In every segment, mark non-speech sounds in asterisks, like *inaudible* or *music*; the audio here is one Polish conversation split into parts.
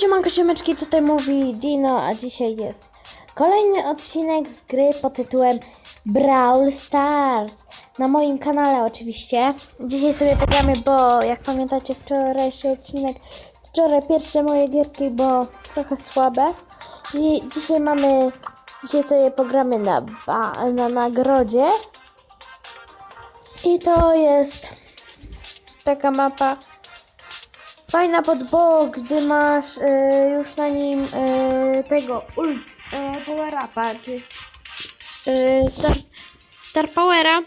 Siemanko, siemeczki, tutaj mówi Dino, a dzisiaj jest kolejny odcinek z gry pod tytułem Brawl Stars. Na moim kanale oczywiście. Dzisiaj sobie pogramy, bo jak pamiętacie wczorajszy odcinek, wczoraj pierwsze moje gierki, bo trochę słabe. I dzisiaj mamy, dzisiaj sobie pogramy na, na nagrodzie. I to jest taka mapa Fajna pod bok, gdy masz e, już na nim e, tego ul, upa, czy e, star, star powera,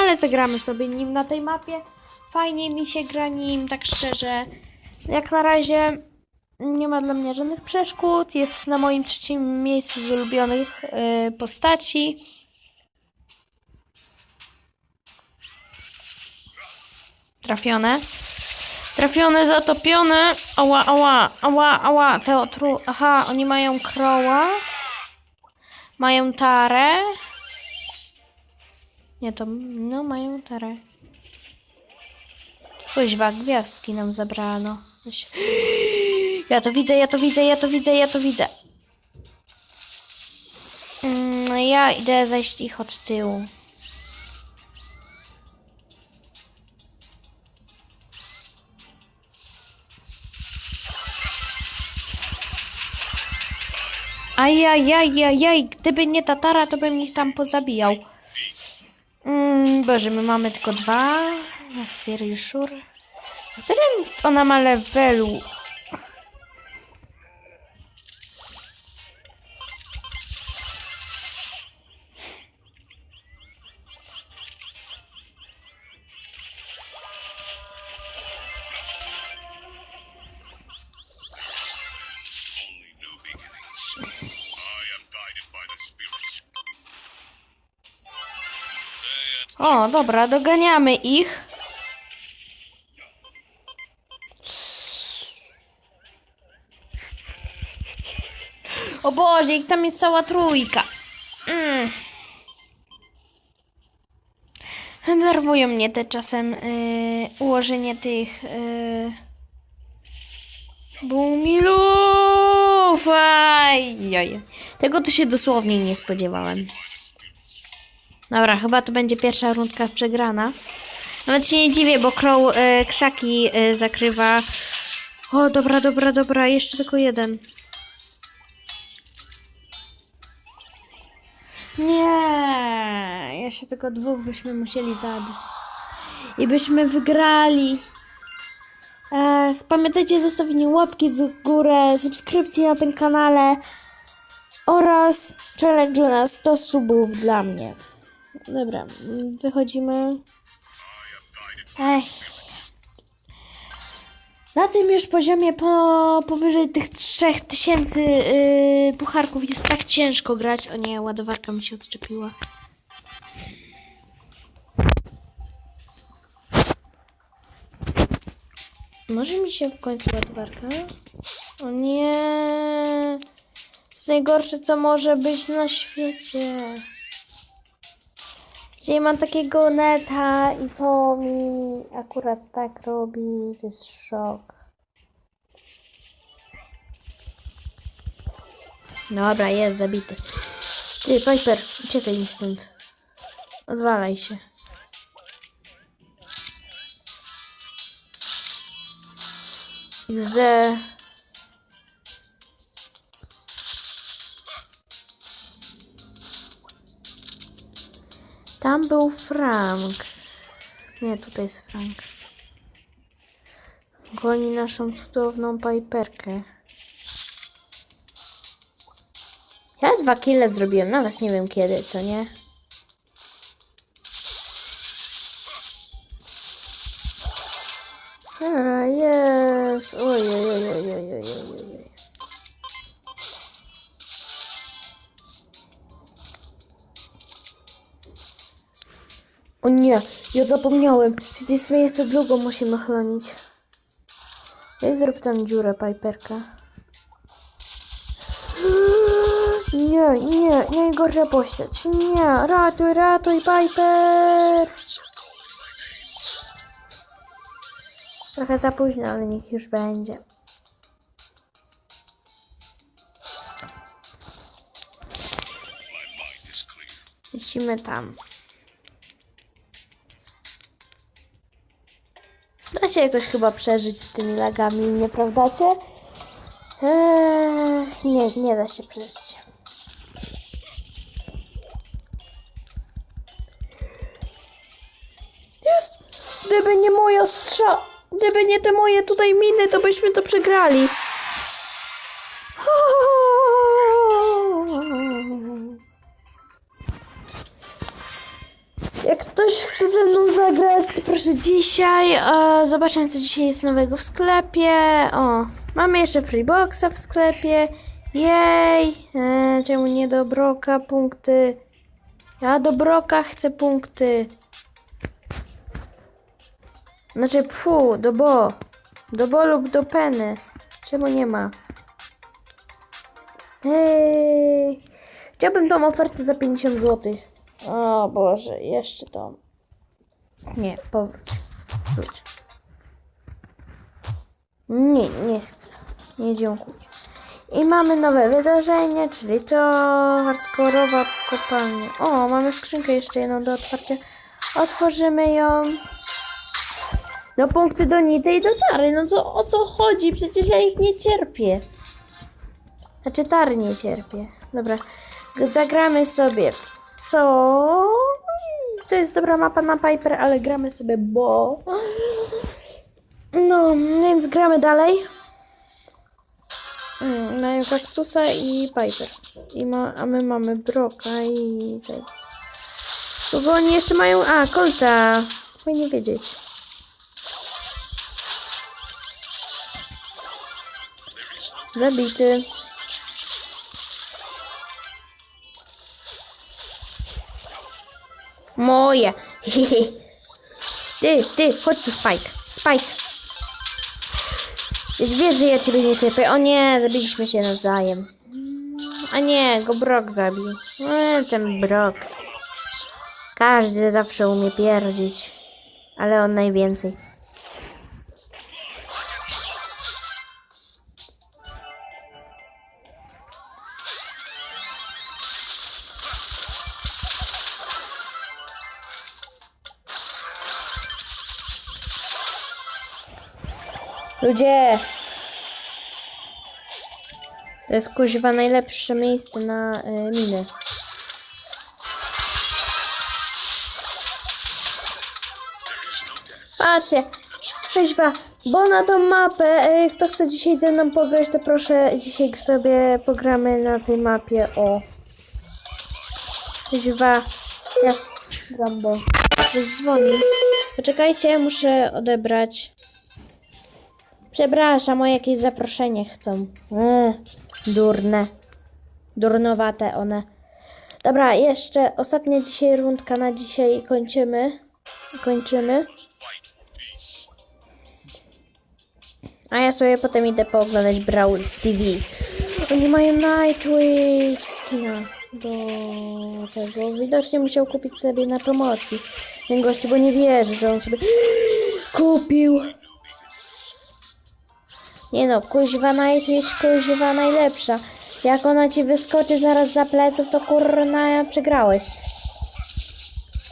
ale zagramy sobie nim na tej mapie. Fajnie mi się gra nim, tak szczerze. Jak na razie nie ma dla mnie żadnych przeszkód. Jest na moim trzecim miejscu z ulubionych e, postaci. Trafione. Trafione, zatopione. Ała, ała, ała, ała. Te otru... Aha, oni mają kroła. Mają tarę. Nie, to... No, mają tarę. Kuźwa, gwiazdki nam zabrano. Ja to widzę, ja to widzę, ja to widzę, ja to widzę. Mm, ja idę zajść ich od tyłu. Ajajajajaj, gdyby nie Tatara, to bym ich tam pozabijał. Mm, Boże, my mamy tylko dwa. Sure. A Którym ona ma levelu? O, dobra, doganiamy ich. O Boże, ich tam jest cała trójka. Mm. Denerwują mnie te czasem y, ułożenie tych y, bumilów. Tego to się dosłownie nie spodziewałem. Dobra, chyba to będzie pierwsza rundka przegrana. Nawet się nie dziwię, bo Crow e, krzaki e, zakrywa. O, dobra, dobra, dobra, jeszcze tylko jeden. Nie, jeszcze tylko dwóch byśmy musieli zabić. I byśmy wygrali. Ech, pamiętajcie zostawienie łapki w górę, subskrypcji na tym kanale oraz challenge na 100 subów dla mnie. Dobra, mm, wychodzimy. Ech. Na tym już poziomie po, powyżej tych 3000 yy, pucharków jest tak ciężko grać. O nie, ładowarka mi się odczepiła. Może mi się w końcu ładowarka? O nie! To jest najgorsze, co może być na świecie. Czyli mam takiego neta i to mi akurat tak robi. To jest szok. Dobra, jest zabity. Ty, Piper, uciekaj mi stąd. Odwalaj się. XD. Tam był Frank. Nie, tutaj jest Frank. Goni naszą cudowną Piperkę. Ja dwa kile zrobiłem, nawet nie wiem kiedy, co nie? O nie, ja zapomniałem. Przecież my jeszcze długo musimy chronić. Weź zrób tam dziurę, Piperka. Nie, nie, najgorsza postać. Nie, ratuj, ratuj, Piper! Trochę za późno, ale niech już będzie. Lecimy tam. Da się jakoś chyba przeżyć z tymi lagami, nie prawdacie? Eee, nie, nie da się przeżyć. Jest! Gdyby nie moja strza... Gdyby nie te moje tutaj miny, to byśmy to przegrali. Jak ktoś chce ze mną to proszę dzisiaj. E, co dzisiaj jest nowego w sklepie. O, mamy jeszcze Freeboxa w sklepie. Jej! E, czemu nie do Broka punkty? Ja do Broka chcę punkty. Znaczy, fu, do Bo. Do Bo lub do Penny. Czemu nie ma? Hej! Chciałbym tą ofertę za 50 zł. O Boże, jeszcze to. Nie, powróć. Wróć. Nie, nie chcę. Nie dziękuję. I mamy nowe wydarzenie, czyli to hardkorowa kopalnia. O, mamy skrzynkę jeszcze jedną do otwarcia. Otworzymy ją. No punkty do Nity i do Tary. No co, o co chodzi? Przecież ja ich nie cierpię. Znaczy Tary nie cierpię. Dobra, zagramy sobie w co? To jest dobra mapa na Piper, ale gramy sobie, bo... No, więc gramy dalej. Mm, Mają kaktusa i Piper. I ma, a my mamy Broka i bo oni jeszcze mają... A, Colta. Fajnie wiedzieć. Zabity. Moje. Ty, ty, chodź tu, Spike. Spike. Już wiesz, że ja ciebie nie cierpię. O nie, zabiliśmy się nawzajem. A nie, go Brock zabił. E, ten Brock. Każdy zawsze umie pierdzić. Ale on najwięcej. Ludzie! To jest kuźwa najlepsze miejsce na y, miny. Patrzcie! Kuźwa, bo na tą mapę, y, kto chce dzisiaj ze mną pograć, to proszę dzisiaj sobie pogramy na tej mapie o... Kuźwa, ja gram, bo dzwoni. Poczekajcie, muszę odebrać. Przepraszam, o jakieś zaproszenie chcą. Eee, durne. Durnowate one. Dobra, jeszcze ostatnia dzisiaj rundka na dzisiaj kończymy. Kończymy. A ja sobie potem idę pooglądać Brawl TV. Oni mają Nightwing skina do tego. Widocznie musiał kupić sobie na promocji. Ten bo nie wierzy, że on sobie *gasps* kupił. Nie no, kuźwa Nightwitch, kuźwa najlepsza. Jak ona ci wyskoczy zaraz za pleców, to kurna przegrałeś.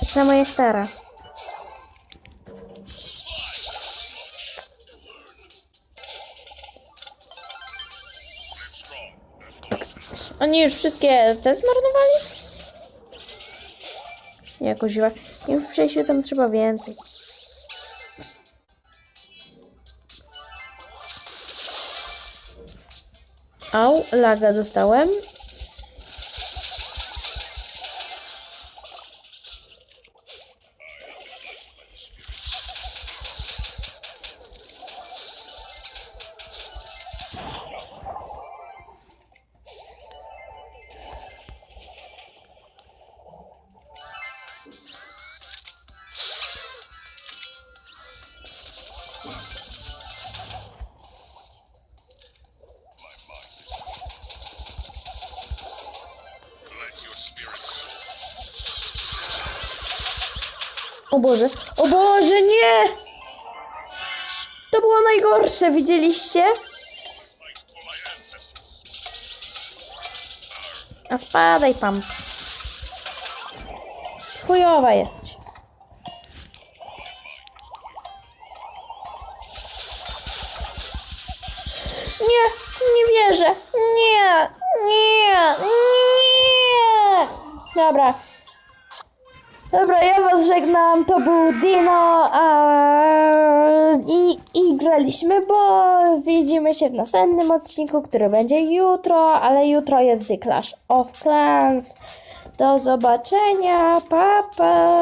Tak samo jak teraz. Oni już wszystkie te zmarnowali? Nie, kuźwa. Im w przejściu tam trzeba więcej. Au, laga dostałem. O Boże, o Boże, nie! To było najgorsze, widzieliście? A spadaj tam. Chujowa jesteś. Nie, nie wierzę. Nie, nie, nie. Dobra. Dobra, ja was żegnam. To był Dino a... I, i graliśmy, bo widzimy się w następnym odcinku, który będzie jutro, ale jutro jest The Clash of Clans. Do zobaczenia. Pa, pa.